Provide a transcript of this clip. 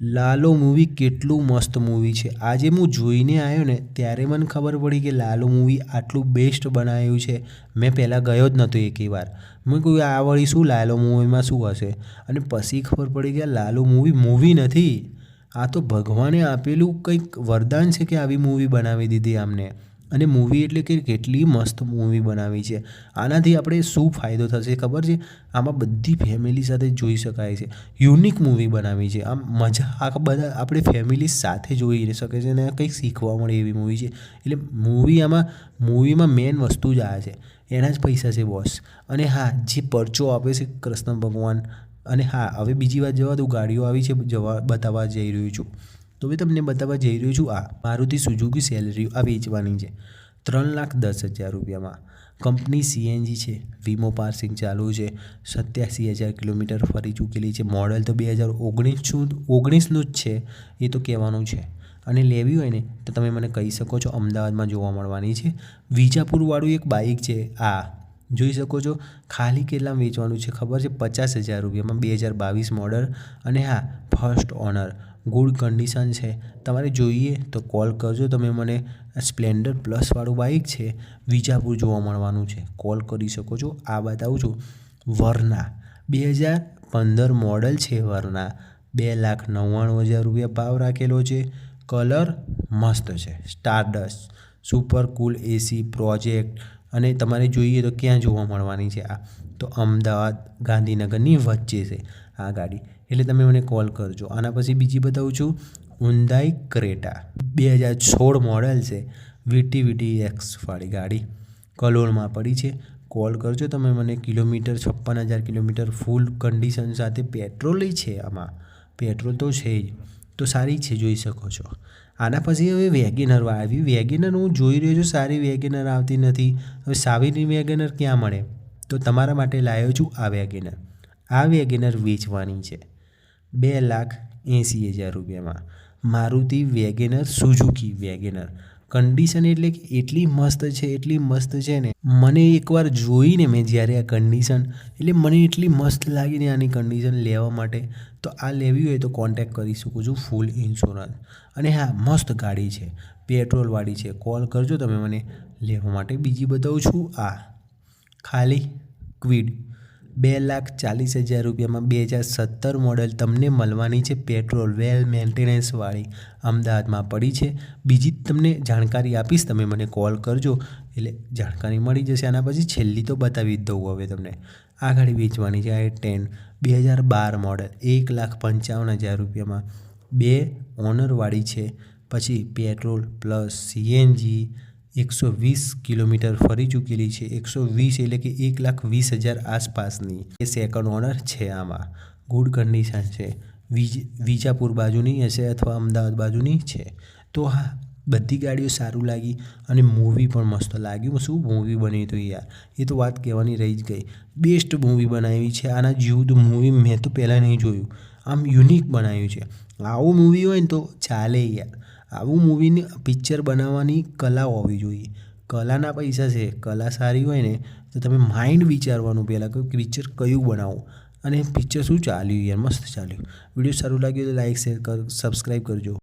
Lalo movie કેટલું મસ્ત movie છે. આજે હું જોઈને આવ્યો ને, ત્યારે મને ખબર પડી કે લાલો મૂવી આટલું બેસ્ટ બનાવ્યું છે. મેં પહેલાં ગયો જ નહોતો એક વાર. મેં કહ્યું આ વળી શું લાલો મૂવીમાં શું હશે? અને પછી ખબર પડી કે લાલો મૂવી મૂવી નથી. આ તો ભગવાને આપેલું કંઈક વરદાન છે કે આવી મૂવી બનાવી દીધી આમને. અને મૂવી એટલે કે કેટલી મસ્ત મૂવી બનાવી છે. આનાથી આપણે શું ફાયદો થશે ખબર છે? આમાં બધી ફેમિલી સાથે જોઈ શકાય છે. યુનિક મૂવી બનાવી છે. આમ મજા આ બધા આપણે ફેમિલી સાથે જોઈ શકે છે અને કંઈક શીખવા મળે એવી મૂવી છે. એટલે મૂવી આમાં મૂવીમાં મેઇન વસ્તુ જ આ છે. એના જ પૈસા છે બોસ અને હા, જે પરચો આપે છે કૃષ્ણ ભગવાન, અને હા, હવે બીજી વાત જવા દઉં, ગાડીઓ આવી છે જવા, બતાવવા જઈ રહ્યું છું. તો મેં તમને બતાવવા જઈ રહ્યો છું, આ મારુતિ સુઝુકી સેલરી આ વેચવાની છે. ત્રણ લાખ દસ હજાર રૂપિયામાં. કંપની સીએનજી છે, વીમો પાર્સિંગ ચાલુ છે, સત્યાસી હજાર કિલોમીટર ફરી ચૂકેલી છે. મોડલ તો બે હજાર ઓગણીસનું ઓગણીસનું જ છે, એ તો કહેવાનું છે. અને લેવી હોય ને, તો તમે મને કહી શકો છો, અમદાવાદમાં જોવા મળવાની છે. વિજાપુરવાળું એક બાઇક છે, આ. જોઈ શકો છો, ખાલી કેટલામાં વેચવાનું છે, ખબર છે? પચાસ હજાર રૂપિયામાં બે હજાર બાવીસ મોડલ. અને હા, ફર્સ્ટ ઓનર. ગુડ કન્ડિશન છે. તમારે જોઈએ તો કોલ કરજો. તમે મને સ્પ્લેન્ડર પ્લસવાળું બાઇક છે, વિજાપુર જોવા મળવાનું છે. કોલ કરી શકો છો. આ બતાવું છું. વરના. બે હજાર પંદર મોડલ છે વરના. બે લાખ નવ્વાણું હજાર રૂપિયા ભાવ રાખેલો છે. કલર મસ્ત છે. Stardust. Super cool AC project. અને તમારે જોઈએ તો ક્યાં જોવા મળવાની છે આ? તો અમદાવાદ ગાંધીનગરની વચ્ચે છે આ ગાડી. એટલે તમે મને કોલ કરજો. આના પછી બીજી બતાવું છું ઉંદાઈ ક્રેટા બે હજાર સોળ મોડલ છે. વીટી વીટી એક્સવાળી ગાડી. કલોલમાં પડી છે. કોલ કરજો તમે મને કિલોમીટર છપ્પન હજાર કિલોમીટર ફૂલ કન્ડિશન સાથે પેટ્રોલે છે આમાં. પેટ્રોલ તો છે જ. તો સારી છે, જોઈ શકો છો. આના પછી હવે વેગેનર આવી. વેગેનર હું જોઈ રહ્યો છું, સારી વેગેનર આવતી નથી. હવે સાવીની વેગેનર ક્યાં મળે? તો તમારા માટે લાવ્યો છું આ વેગેનર આ વેગેનર વેચવાની છે. બે લાખ એંસી હજાર રૂપિયામાં. Maruti WagonR Suzuki WagonR. Condition એટલે કે એટલી મસ્ત છે, એટલી મસ્ત છે ને, મને એકવાર જોઈને મેં જ્યારે આ કન્ડિશન એટલે મને એટલી મસ્ત લાગીને આની કન્ડિશન લેવા માટે, તો આ લેવી હોય તો કોન્ટેક કરી શકું છું ફૂલ ઇન્સ્યોરન્સ અને હા, મસ્ત ગાડી છે પેટ્રોલવાળી છે. કોલ કરજો, તમે મને લેવા માટે બીજી બતાવું છું. આ ખાલી ક્વિડ બે લાખ ચાલીસ હજાર રૂપિયામાં બે હજાર સત્તર મોડલ તમને મળવાની છે પેટ્રોલ, વેલ મેન્ટેનન્સવાળી અમદાવાદમાં પડી છે. બીજી તમને જાણકારી આપીશ. તમે મને કોલ કરજો. એટલે જાણકારી મળી જશે. આના પછી છેલ્લી તો બતાવી જ દઉં હવે તમને. આ ગાડી વેચવાની છે આ ટેન. બે હજાર બાર મોડલ એક લાખ પંચાવન હજાર રૂપિયામાં બે ઓનરવાળી છે. પછી પેટ્રોલ પ્લસ સીએનજી એકસો વીસ કિલોમીટર ફરી ચૂકેલી છે. એકસો વીસ એટલે કે એક લાખ વીસ હજાર આસપાસની. એ સેકન્ડ ઓનર છે આમાં. ગુડ કન્ડિશન છે. વીજ, વિજાપુર બાજુની હશે અથવા અમદાવાદ બાજુની છે. તો હા, બધી ગાડીઓ સારું લાગી અને મૂવી પણ મસ્ત લાગ્યું. શું મૂવી બની હતું યાર? એ તો વાત કહેવાની રહી જ ગઈ. બેસ્ટ મૂવી બનાવી છે. આના જેવું તો મૂવી મેં તો પહેલાં નહીં જોયું. આમ યુનિક બનાવ્યું છે. આવું મૂવી હોય ને તો ચાલે યાર. આવું મૂવીની પિક્ચર બનાવવાની કલા હોવી જોઈએ. કલાના પૈસા છે, કલા સારી હોય ને, તો તમે માઇન્ડ વિચારવાનું પહેલાં કે પિક્ચર કયું બનાવવું અને પિક્ચર શું ચાલ્યું યાર? મસ્ત ચાલ્યું. વીડિયો સારું લાગ્યું તો લાઇક શેર કર સબસ્ક્રાઈબ કરજો.